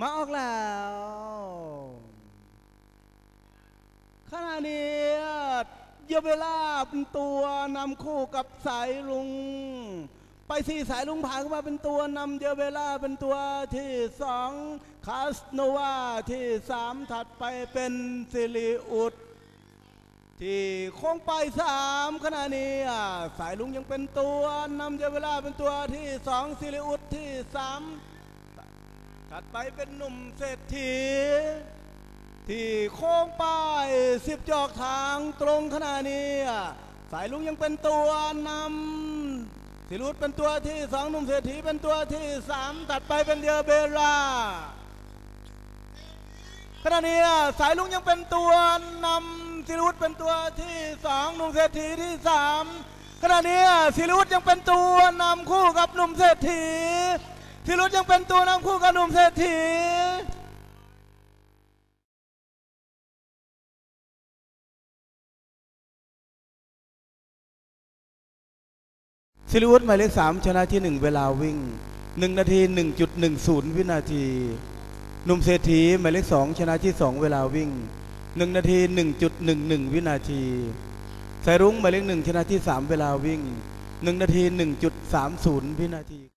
มาออกแล้วขณะนี้เยเวลาเป็นตัวนำคู่กับสายลุง ไปสี่สายลุงผ่านเข้ามาเป็นตัวนำเยเวลาเป็นตัวที่สองคาสโนวาที่สามถัดไปเป็นซิลิอุดที่โค้งไปสามขณะนี้สายลุงยังเป็นตัวนำเยเวลาเป็นตัวที่สองซิลิอุดที่สาม ถัดไปเป็นหนุ่มเศรษฐี ที่โค้งป้ายสิบจอกทางตรงขณะนี้ สายลุงยังเป็นตัวนำสิรุตเป็นตัวที่สองหนุ่มเศรษฐีเป็นตัวที่สามตัดไปเป็นเดียเบราขณะนี้สายลุงยังเป็นตัวนำสิรุตเป็นตัวที่สองหนุ่มเศรษฐีที่สามขณะนี้สิรุตยังเป็นตัวนำคู่กับหนุ่มเศรษฐี สิรุตยังเป็นตัวนำคู่กับหนุ่มเศรษฐีสิริวุฒิหมายเลขสามชนะที่หนึ่งเวลาวิ่งหนึ่งนาทีหนึ่งจุดหนึ่งศูนย์วินาทีหนุ่มเศรษฐีหมายเลขสองชนะที่สองเวลาวิ่งหนึ่งนาทีหนึ่งจุดหนึ่งหนึ่งวินาทีสายรุ้งหมายเลขหนึ่งชนะที่สามเวลาวิ่งหนึ่งนาทีหนึ่งจุดสามศูนย์วินาที